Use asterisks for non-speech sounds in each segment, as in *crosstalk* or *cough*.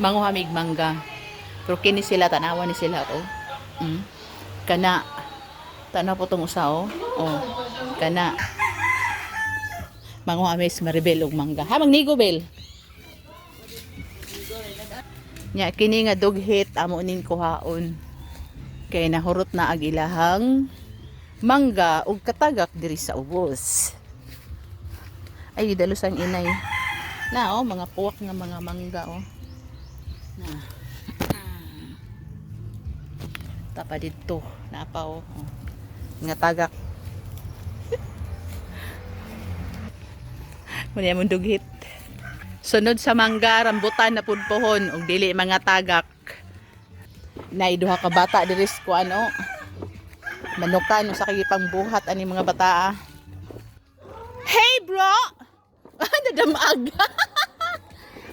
Manguhamig mangga. Pero kini sila, tanawa ni sila, oh. Mm. Kana. Tanaw po tong usa, oh. Oh. Kana. Manguhamis, maribel, og mangga. Ha, magnigo, bel. Nya, kini nga dughit, amo ning kuhaon. Kay nahurot na ag ilahang mangga ug katagak diri sa ubos. Ay, dalos ang inay. Na, oh, mga puwak nga mga mangga, oh. Na. Tapa dito. Napa, oh. Nga tagak. *laughs* Muna mong dughit. Sunod sa mangga, rambutan na pudpohon, ug dili mga tagak. Naiduha ka bata diris ko ano. Manukan sa kagipang buhat ani mga bata. ah. Hey bro! *laughs* Nadamag.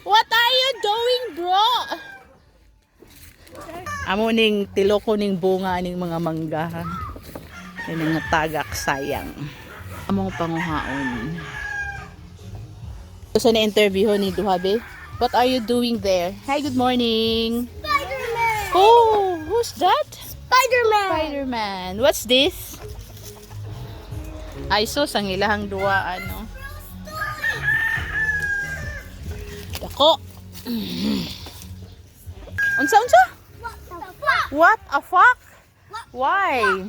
What are you doing bro? Amo ning tiloko ning bunga ning mga mangga. Yung mga tagak sayang. Among panguhaon. So na interview ni Duhabe. What are you doing there? Hi, good morning. Spider-Man! Oh, who's that? Spider-Man! Spider-Man. What's this? Ay, sus, ang ilahang duwa, ano. Dako. Unsa, unsa? What a fuck? Why?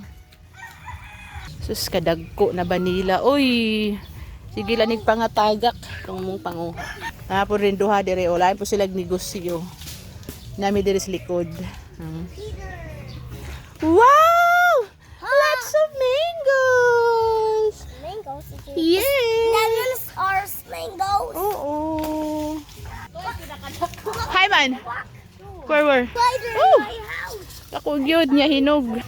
Sus, kadagko na banila. Uy, sige lanig pangatagak kung mong panguha. Napo rin duha dire lain po sila negosyo. Nami dire likod. Hmm. Wow! Man. Where were? Spider Oh! gyud niya hinog.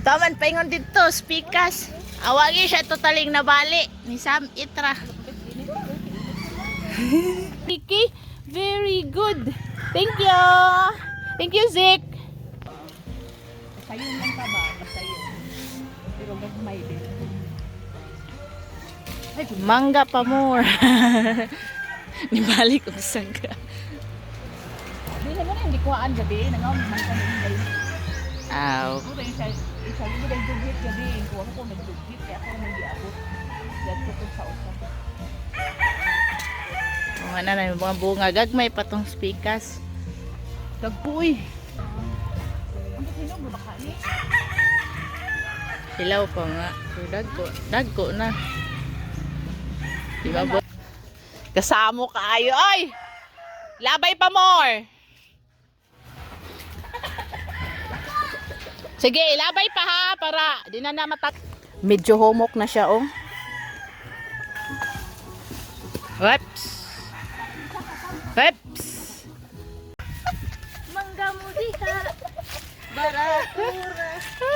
Taman paingon dito, speakers. Awagi siya totaling nabali ni Sam Itra. *laughs* Kiki, very good. Thank you. Thank you, Zik. Sayo lang ka ba? Sayo. Pero din. Mangga pa more. *laughs* *laughs* Nibalik ko sa ka. Di na hindi kuhaan gabi. Nangaw, man ka nilay. Aw. Ako rin siya, isa mo na dugit gabi. Kuha ko nagdugit, kaya ako nag-iabot. Dito ko sa usa. Mga na na mga bunga. Gagmay pa tong speakers. Dagpuy. Ang sinog ba ka ni? Hilaw pa nga. Dagko. Dagko na. Di ba bo? Kasamo kaayo. Oy! Labay pa more! Sige, ilabay pa ha para di na na matat. Medyo homok na siya oh. Whoops. Whoops. Mangga mo diha. Barakura. *laughs*